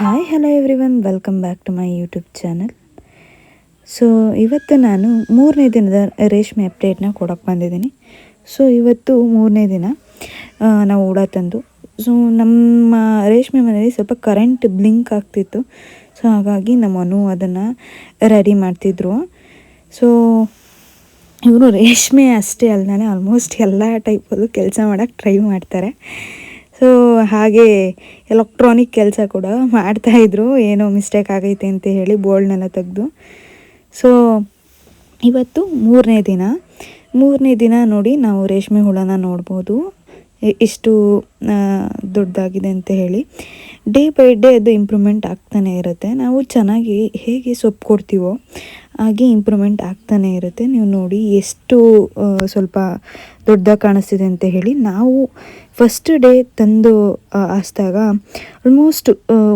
Hi hello every one welcome back to my YouTube channel so ಇವತ್ತು ನಾನು ಮೂರನೇ ದಿನದ ರೇಷ್ಮೆ ಅಪ್ಡೇಟ್ನ ಕೊಡೋಕ್ಕೆ ಬಂದಿದ್ದೀನಿ. ಸೊ ಇವತ್ತು ಮೂರನೇ ದಿನ ನಾವು ಊಡ ತಂದು. ಸೊ ನಮ್ಮ ರೇಷ್ಮೆ ಮನೆಯಲ್ಲಿ ಸ್ವಲ್ಪ ಕರೆಂಟ್ ಬ್ಲಿಂಕ್ ಆಗ್ತಿತ್ತು. ಸೊ ಹಾಗಾಗಿ ನಮ್ಮನು ಅದನ್ನು ರೆಡಿ ಮಾಡ್ತಿದ್ರು. ಸೊ ಇವರು ರೇಷ್ಮೆ ಅಷ್ಟೇ ಅಲ್ಲದೆ ಆಲ್ಮೋಸ್ಟ್ ಎಲ್ಲ ಟೈಪಲ್ಲೂ ಕೆಲಸ ಮಾಡೋಕ್ಕೆ ಟ್ರೈ ಮಾಡ್ತಾರೆ. ಹಾಗೆ ಎಲೆಕ್ಟ್ರಾನಿಕ್ ಕೆಲಸ ಕೂಡ ಮಾಡ್ತಾಯಿದ್ರು ಏನೋ ಮಿಸ್ಟೇಕ್ ಆಗೈತೆ ಅಂತ ಹೇಳಿ ಬೋಲ್ಡ್ನೆಲ್ಲ ತೆಗೆದು. ಸೊ ಇವತ್ತು ಮೂರನೇ ದಿನ. ಮೂರನೇ ದಿನ ನೋಡಿ ನಾವು ರೇಷ್ಮೆ ಹುಳನ ನೋಡ್ಬೋದು. ಇಷ್ಟು ದೊಡ್ಡದಾಗಿದೆ ಅಂತ ಹೇಳಿ. ಡೇ ಬೈ ಡೇ ಅದು ಇಂಪ್ರೂವ್ಮೆಂಟ್ ಆಗ್ತಾನೆ ಇರುತ್ತೆ. ನಾವು ಚೆನ್ನಾಗಿ ಹೇಗೆ ಸೊಪ್ಪು ಕೊಡ್ತೀವೋ ಹಾಗೆ ಇಂಪ್ರೂವ್ಮೆಂಟ್ ಆಗ್ತಾನೆ ಇರುತ್ತೆ. ನೀವು ನೋಡಿ ಎಷ್ಟು ಸ್ವಲ್ಪ ದೊಡ್ಡದಾಗಿ ಕಾಣಿಸ್ತಿದೆ ಅಂತ ಹೇಳಿ. ನಾವು ಫಸ್ಟ್ ಡೇ ತಂದು ಹಾಸ್ದಾಗ ಆಲ್ಮೋಸ್ಟ್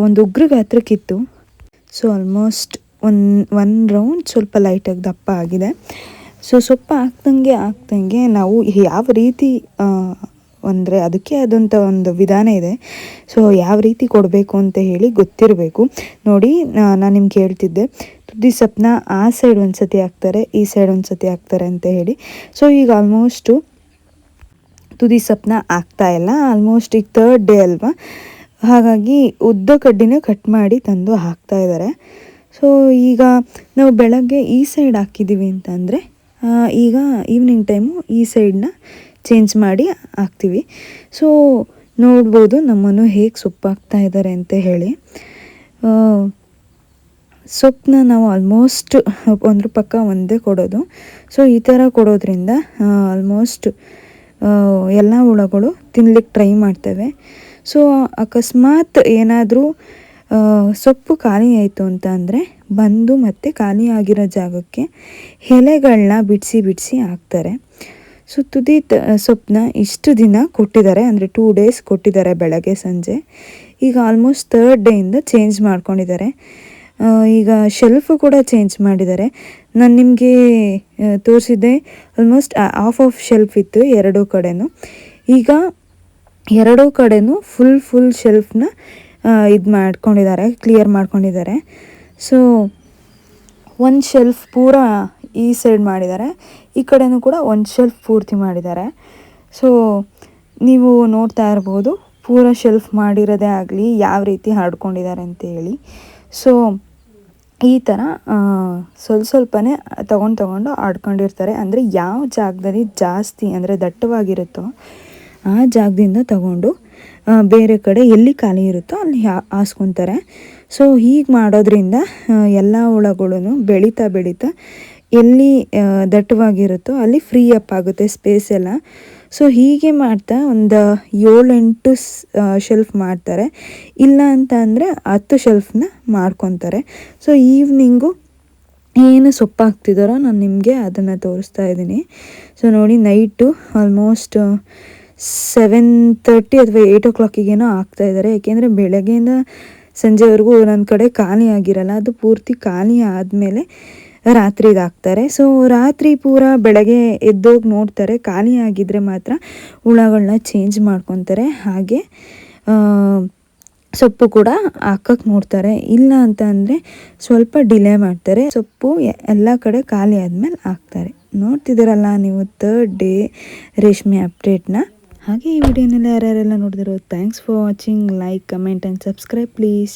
ಒಂದು ಉಗ್ರ ಗಾತ್ರಕ್ಕಿತ್ತು so almost one one round ಸ್ವಲ್ಪ ಲೈಟಾಗಿ ದಪ್ಪ ಆಗಿದೆ. ಸೊ ಸೊಪ್ಪು ಹಾಕ್ದಂಗೆ ಹಾಕ್ದಂಗೆ ನಾವು ಯಾವ ರೀತಿ ಅಂದರೆ ಅದಕ್ಕೆ ಆದಂಥ ಒಂದು ವಿಧಾನ ಇದೆ. ಸೊ ಯಾವ ರೀತಿ ಕೊಡಬೇಕು ಅಂತ ಹೇಳಿ ಗೊತ್ತಿರಬೇಕು. ನೋಡಿ ನಾನು ನಿಮ್ಗೆ ಹೇಳ್ತಿದ್ದೆ. ತುದಿ ಸೊಪ್ಪನ್ನ ಆ ಸೈಡ್ ಒಂದು ಸತಿ ಹಾಕ್ತಾರೆ, ಈ ಸೈಡ್ ಒಂದು ಸತಿ ಹಾಕ್ತಾರೆ ಅಂತ ಹೇಳಿ. ಸೊ ಈಗ ಆಲ್ಮೋಸ್ಟು ತುದಿ ಸೊಪ್ಪನ್ನ ಆಗ್ತಾ ಇಲ್ಲ ಆಲ್ಮೋಸ್ಟ್ ಈಗ ತರ್ಡ್ ಡೇ ಅಲ್ವಾ? ಹಾಗಾಗಿ ಉದ್ದ ಕಡ್ಡಿನ ಕಟ್ ಮಾಡಿ ತಂದು ಹಾಕ್ತಾ ಇದ್ದಾರೆ. ಸೊ ಈಗ ನಾವು ಬೆಳಗ್ಗೆ ಈ ಸೈಡ್ ಹಾಕಿದ್ದೀವಿ ಅಂತಂದರೆ ಈಗ ಈವ್ನಿಂಗ್ ಟೈಮು ಈ ಸೈಡನ್ನ ಚೇಂಜ್ ಮಾಡಿ ಹಾಕ್ತೀವಿ. ಸೊ ನೋಡ್ಬೋದು ನಮ್ಮನ್ನು ಹೇಗೆ ಸೊಪ್ಪಾಗ್ತಾ ಇದ್ದಾರೆ ಅಂತ ಹೇಳಿ. ಸೊಪ್ಪನ್ನ ನಾವು ಆಲ್ಮೋಸ್ಟ್ ಒಂದ್ರ ಪಕ್ಕ ಒಂದೇ ಕೊಡೋದು. ಸೊ ಈ ಥರ ಕೊಡೋದ್ರಿಂದ ಆಲ್ಮೋಸ್ಟ್ ಎಲ್ಲ ಹುಳಗಳು ತಿನ್ಲಿಕ್ಕೆ ಟ್ರೈ ಮಾಡ್ತವೆ. ಸೊ ಅಕಸ್ಮಾತ್ ಏನಾದರೂ ಸೊಪ್ಪು ಖಾಲಿ ಆಯಿತು ಅಂತ ಅಂದರೆ ಬಂದು ಮತ್ತೆ ಖಾಲಿ ಆಗಿರೋ ಜಾಗಕ್ಕೆ ಎಲೆಗಳನ್ನ ಬಿಡಿಸಿ ಬಿಡಿಸಿ ಹಾಕ್ತಾರೆ. ಸೊ ತುದಿ ತ ಸೊಪ್ಪನ್ನ ಇಷ್ಟು ದಿನ ಕೊಟ್ಟಿದ್ದಾರೆ. ಅಂದರೆ ಟೂ ಡೇಸ್ ಕೊಟ್ಟಿದ್ದಾರೆ ಬೆಳಗ್ಗೆ, ಸಂಜೆ. ಈಗ ಆಲ್ಮೋಸ್ಟ್ ಥರ್ಡ್ ಡೇಯಿಂದ ಚೇಂಜ್ ಮಾಡ್ಕೊಂಡಿದ್ದಾರೆ. ಈಗ ಶೆಲ್ಫ್ ಕೂಡ ಚೇಂಜ್ ಮಾಡಿದ್ದಾರೆ. ನಾನು ನಿಮಗೆ ತೋರಿಸಿದ್ದೆ ಆಲ್ಮೋಸ್ಟ್ ಆಫ್ ಆಫ್ ಶೆಲ್ಫ್ ಇತ್ತು ಎರಡೂ ಕಡೆನೂ. ಈಗ ಎರಡೂ ಕಡೆನೂ ಫುಲ್ ಫುಲ್ ಶೆಲ್ಫ್ನ ಇದು ಮಾಡ್ಕೊಂಡಿದ್ದಾರೆ ಕ್ಲಿಯರ್ ಮಾಡ್ಕೊಂಡಿದ್ದಾರೆ. ಸೊ ಒಂದು ಶೆಲ್ಫ್ ಪೂರ ಈ ಸೈಡ್ ಮಾಡಿದ್ದಾರೆ. ಈ ಕಡೆನೂ ಕೂಡ ಒಂದು ಶೆಲ್ಫ್ ಪೂರ್ತಿ ಮಾಡಿದ್ದಾರೆ. ಸೊ ನೀವು ನೋಡ್ತಾ ಇರ್ಬೋದು, ಪೂರ ಶೆಲ್ಫ್ ಮಾಡಿರೋದೇ ಆಗಲಿ, ಯಾವ ರೀತಿ ಹಾಡ್ಕೊಂಡಿದ್ದಾರೆ ಅಂತ ಹೇಳಿ ಸೊ ಈ ಥರ ಸ್ವಲ್ಪ ಸ್ವಲ್ಪನೇ ತಗೊಂಡು ತಗೊಂಡು ಆಡ್ಕೊಂಡಿರ್ತಾರೆ. ಅಂದರೆ ಯಾವ ಜಾಗದಲ್ಲಿ ಜಾಸ್ತಿ ಅಂದರೆ ದಟ್ಟವಾಗಿರುತ್ತೋ ಆ ಜಾಗದಿಂದ ತಗೊಂಡು ಬೇರೆ ಕಡೆ ಎಲ್ಲಿ ಖಾಲಿ ಇರುತ್ತೋ ಅಲ್ಲಿ ಹಾಸ್ಕೊತಾರೆ. ಸೊ ಹೀಗೆ ಮಾಡೋದ್ರಿಂದ ಎಲ್ಲ ಹುಳಗಳು ಬೆಳೀತಾ ಬೆಳೀತಾ ಎಲ್ಲಿ ದಟ್ಟವಾಗಿರುತ್ತೋ ಅಲ್ಲಿ ಫ್ರೀ ಅಪ್ ಆಗುತ್ತೆ ಸ್ಪೇಸ್ ಎಲ್ಲ. ಸೊ ಹೀಗೆ ಮಾಡ್ತಾ ಒಂದು ಏಳೆಂಟು ಶೆಲ್ಫ್ ಮಾಡ್ತಾರೆ. ಇಲ್ಲ ಅಂತ ಅಂದರೆ ಹತ್ತು ಶೆಲ್ಫ್ನ ಮಾಡ್ಕೊತಾರೆ. ಸೊ ಈವ್ನಿಂಗು ಏನು ಸೊಪ್ಪು ಹಾಕ್ತಿದ್ದಾರೋ ನಾನು ನಿಮಗೆ ಅದನ್ನು ತೋರಿಸ್ತಾ ಇದ್ದೀನಿ. ಸೊ ನೋಡಿ ನೈಟು ಆಲ್ಮೋಸ್ಟ್ ಸೆವೆನ್ ತರ್ಟಿ ಅಥವಾ ಏಯ್ಟ್ ಓ ಕ್ಲಾಕಿಗೇನೋ ಆಗ್ತಾ ಇದ್ದಾರೆ ಯಾಕೆಂದರೆ ಬೆಳಗ್ಗೆಯಿಂದ ಸಂಜೆವರೆಗೂ ನನ್ನ ಕಡೆ ಖಾಲಿ ಆಗಿರಲ್ಲ. ಅದು ಪೂರ್ತಿ ಖಾಲಿ ಆದಮೇಲೆ ರಾತ್ರಿಗೆ ಹಾಕ್ತಾರೆ. ಸೊ ರಾತ್ರಿ ಪೂರ ಬೆಳಗ್ಗೆ ಎದ್ದೋಗಿ ನೋಡ್ತಾರೆ. ಖಾಲಿ ಮಾತ್ರ ಹುಳಗಳನ್ನ ಚೇಂಜ್ ಮಾಡ್ಕೊತಾರೆ. ಹಾಗೆ ಸೊಪ್ಪು ಕೂಡ ಹಾಕಕ್ಕೆ ನೋಡ್ತಾರೆ. ಇಲ್ಲ ಅಂತ ಅಂದರೆ ಸ್ವಲ್ಪ ಡಿಲೇ ಮಾಡ್ತಾರೆ. ಸೊಪ್ಪು ಎಲ್ಲ ಕಡೆ ಖಾಲಿ ಆದಮೇಲೆ ಹಾಕ್ತಾರೆ. ನೋಡ್ತಿದ್ದೀರಲ್ಲ ನೀವು ತರ್ಡ್ ಡೇ ರೇಷ್ಮೆ ಅಪ್ಡೇಟ್ನ ಹಾಗೆ ಈ ವಿಡಿಯೋನೆಲ್ಲ ಯಾರ್ಯಾರೆಲ್ಲ ನೋಡಿದಿರೋ thanks for watching like comment and subscribe please